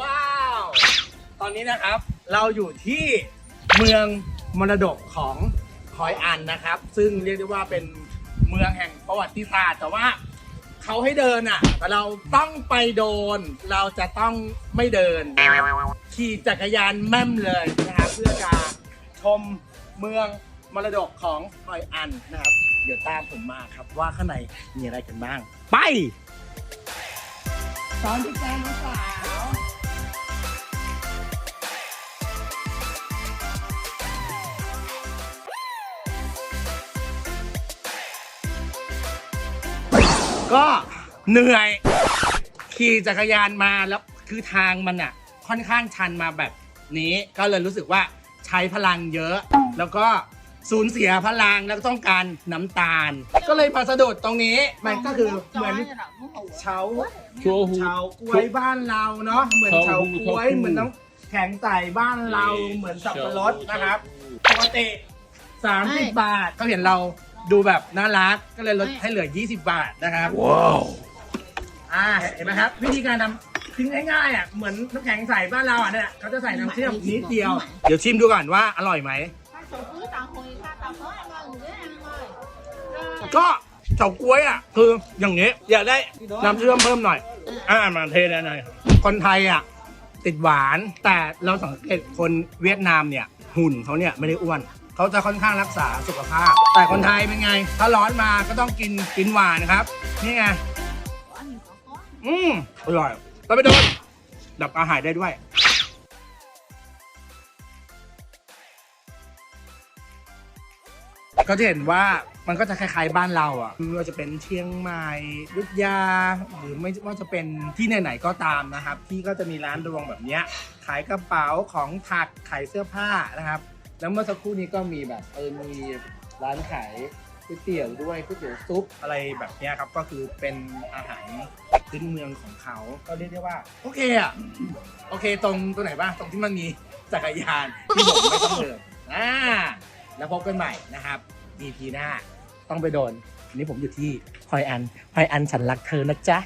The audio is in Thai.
ว้าว ตอนนี้นะครับ เราอยู่ที่เมืองมรดกของคอยอันนะครับ ซึ่งเรียกได้ว่าเป็นเมืองแห่งประวัติศาสตร์แต่ว่าเขาให้เดินอะ แต่เราต้องไปโดน เราจะต้องไม่เดิน ขี่จักรยานแม่มเลยนะครับเพื่อจะชมเมืองมรดกของคอยอันนะครับ เดี๋ยวตามผมมาครับว่าข้างในมีอะไรกันบ้าง ไป ตอนที่แกงสาวก็็เหนื่อย ขี่จักรยานมาแล้วคือทางมันอะ ค่อนข้างชันมาแบบนี้ก็เลยรู้สึกว่าใช้พลังเยอะ แล้วก็สูญเสียพลังแล้วก็ต้องการน้ำตาล ก็เลยมาสะดุดตรงนี้มันก็คือเหมือนเฉาชัวหูเฉาก้วยบ้านเราเนาะเหมือนเฉาก้วยเฉาก๊วยเหมือนน้ำแข็งใส่บ้านเราเหมือนสับปะรดนะครับปกติ30 บาทก็เห็นเรา ดูแบบน่ารักก็เลยลดให้เหลือ 20 บาทนะครับ ว้าว อ่าเห็นไหมครับ วิธีการทำคือง่ายๆอะเหมือนน้ำแข็งใส่บ้านเราอะเนี่ยเขาจะใส่น้ำเชื่อมนิดเดียว เดี๋ยวชิมดูก่อนว่าอร่อยไหม ก็เฉาก๊วยอะคืออย่างนี้อยากได้น้ำเชื่อมเพิ่มหน่อย อ่ามาเทได้หน่อยคนไทยอะติดหวานแต่เราสังเกตคนเวียดนามเนี่ยหุ่นเขาเนี่ยไม่ได้อ้วน เขาจะค่อนข้างรักษาสุขภาพ แต่คนไทยเป็นไง ถ้าร้อนมาก็ต้องกินกินหวานนะครับ นี่ไง อืมอร่อยเราไปโดนดับอาหารได้ด้วยก็จะเห็นว่ามันก็จะคล้ายๆบ้านเราอะไม่ว่าจะเป็นเชียงใหม่ยุทธยา หรือไม่ว่าจะเป็นที่ไหนๆก็ตามนะครับ ที่ก็จะมีร้านรวงแบบเนี้ยขายกระเป๋าของถักขายเสื้อผ้านะครับ แล้วเมื่อสักครู่นี้ก็มีแบบเออมีร้านขายก๋วยเตี๋ยวด้วยก๋วยเตี๋ยวซุปอะไรแบบเนี้ยครับก็คือเป็นอาหารพื้นเมืองของเขา ก็เรียกได้ว่า โอเคอะโอเคตรงตัวไหนบ้างตรงที่มันมีจักรยานที่ผมไม่ต้องเดินอ่าแล้วพบกันใหม่นะครับ EP หน้าต้องไปโดนอันนี้ผมอยู่ที่พลอยอันพลอยอันฉันรักเธอนะจ๊ะ